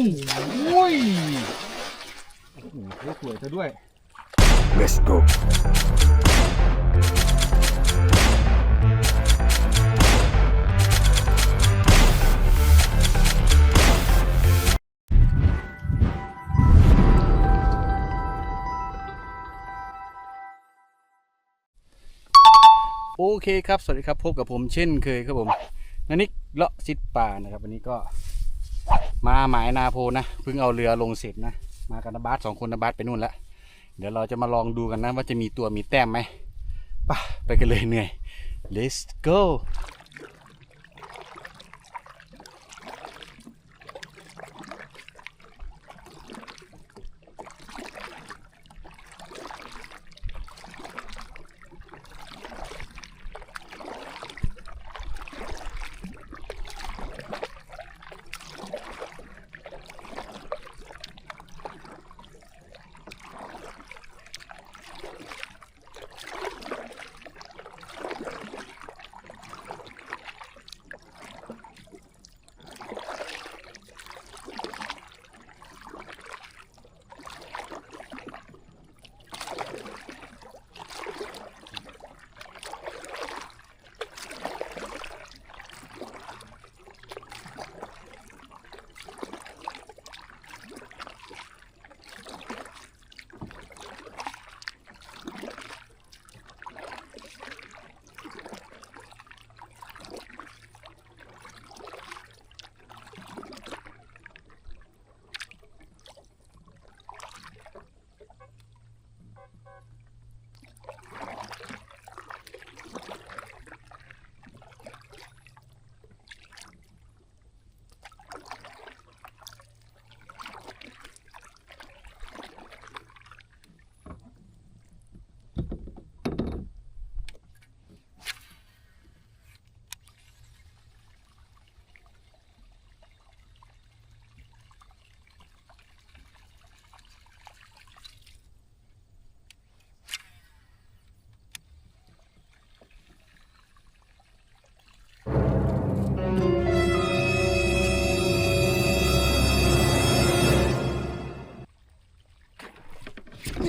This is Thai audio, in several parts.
โอ้ยโอ้โหสวยซะด้วย Let's go. โอเคครับ สวัสดีครับ พบกับผมเช่นเคยครับผมนันนิกเลาะซิดป่านะครับ วันนี้ก็ มาหมายนาโพนะเพิ่งเอาเรือลงเสร็จนะมากันนะบาสสองคนนะบาสไปนู่นแล้วเดี๋ยวเราจะมาลองดูกันนะว่าจะมีตัวมีแต้มไหมไปไปกันเลยเหนื่อย let's go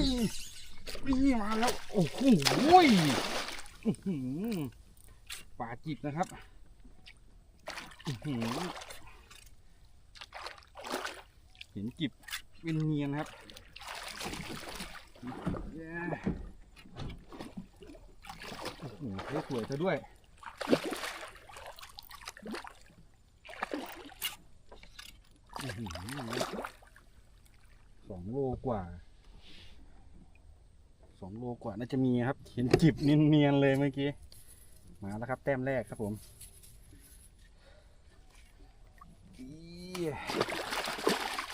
นี่มาแล้ว โอ้โหป่าจิบนะครับเห็นจิบเป็นเนียนครับโอ้โหสวยซะด้วยสองโลกว่า สองโลกว่าน่าจะมีครับ เห็นจิบเนียนๆเลยเมื่อกี้ มาแล้วครับ แต้มแรกครับผม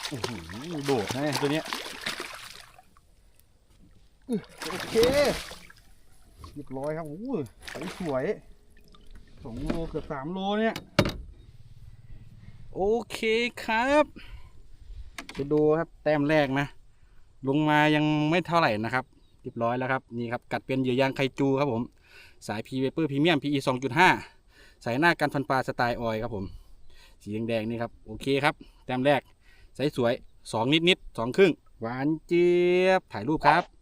โอ้โหโดดนะตัวเนี้ยโอเคเรียบร้อยครับโอ้โหสวยสองโลเกือบสามโลเนี่ย โอเคครับจะดูครับแต้มแรกนะ ลงมายังไม่เท่าไหร่นะครับ รียบร้อยแล้วครับนี่ครับกัดเป็นเหยื่อยางไคจูครับผมสายพีเวเปอร์พรีเมียม PE 2.5สายหน้ากันฟันปลาสไตล์ออยครับผม สีแดงๆนี่ครับโอเคครับแต้มแรกใสสวย2นิดๆ2ครึ่งหวานเจี๊ยบถ่ายรูปครับ